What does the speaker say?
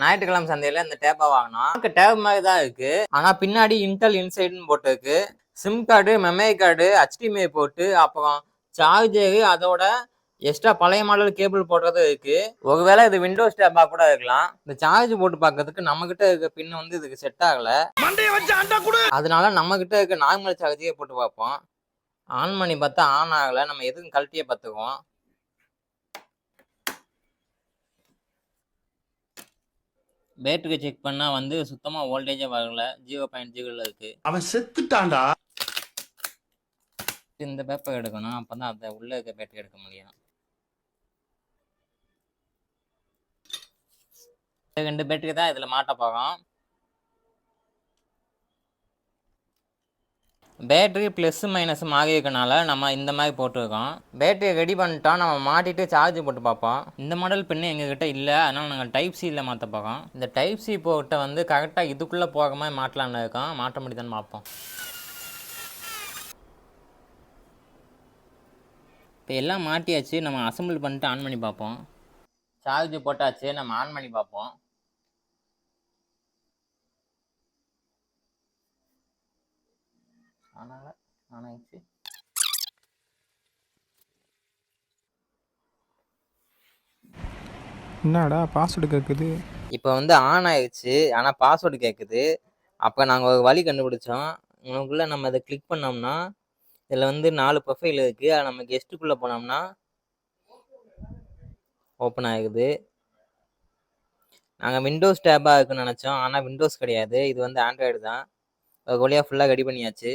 ஞாயிற்றுக்கிழமை சந்தையில இந்த டேப்பை வாங்கினோம். டேப் மாதிரி தான் இருக்கு. ஆனா பின்னாடி இன்டெல் இன்சைட்னு போட்டிருக்கு. Sim card memory card HDMI போட்டு அப்புறம் சார்ஜரு அதோட எக்ஸ்ட்ரா பழைய மாடல் கேபிள் போடுறது இருக்கு. ஒருவேளை இது விண்டோஸ் டேப்பா கூட இருக்கலாம். இந்த சார்ஜ் போட்டு பார்க்கறதுக்கு நம்ம கிட்ட இருக்க பின் வந்து இதுக்கு செட் ஆகல. அதனால நம்ம கிட்ட இருக்க நார்மல் சார்ஜையே போட்டு பார்ப்போம். ஆன் பண்ணி பார்த்தா ஆன் ஆகல. நம்ம எதுக்கும் கழட்டியே பார்த்துக்குவோம். பேட்டரி செக் பண்ணா வந்து சுத்தமா வோல்டேஜே வரல. ஜீரோ பாயிண்ட் ஜீரோல இருக்கு. அவன் செத்துட்டான்டா. இந்த பேப்பர் எடுக்கணும். அப்பதான் அதை உள்ள இருக்க பேட்டரி எடுக்க முடியும். ரெண்டு பேட்டரி தான் இதுல மாட்ட போறோம். பேட்டரி ப்ளஸ் மைனஸ் ஆகியிருக்கனால இருக்கனால நம்ம இந்த மாதிரி போட்டிருக்கோம். பேட்டரியை ரெடி பண்ணிட்டோம் நம்ம மாட்டிட்டு சார்ஜ் போட்டு பார்ப்போம். இந்த மாடல் பின்னு எங்ககிட்ட இல்லை அதனால் நாங்கள் டைப் சியில் மாற்ற போகிறோம் இந்த டைப் சி போர்ட்டை வந்து கரெக்டாக இதுக்குள்ளே போக மாதிரி மாட்டலாம்னு இருக்கோம். மாற்ற முடியுதான்னு பார்ப்போம். இப்போ எல்லாம் மாட்டியாச்சு நம்ம அசம்பிள் பண்ணிட்டு ஆன் பண்ணி பார்ப்போம். சார்ஜ் போட்டாச்சு நம்ம ஆன் பண்ணி பார்ப்போம். ஆன் ஆயிடுச்சு. என்னடா பாஸ்வேர்டு கேட்குது இப்போ வந்து ஆன் ஆயிடுச்சு. ஆனால் பாஸ்வேர்டு கேட்குது அப்போ நாங்கள் ஒரு வழி கண்டுபிடிச்சோம். உங்களுக்குள்ளே நம்ம அதை கிளிக் பண்ணோம்னா இதில் வந்து நாலு ப்ரொஃபைல் இருக்குது அது நம்ம கெஸ்ட்டுக்குள்ளே போனோம்னா ஓப்பன் ஆகுது நாங்கள் விண்டோஸ் டேப்பாக இருக்குன்னு நினச்சோம். ஆனால் விண்டோஸ் கிடையாது. இது வந்து ஆண்ட்ராய்டு தான். ஒரு வழியாக ஃபுல்லாக ரெடி பண்ணியாச்சு.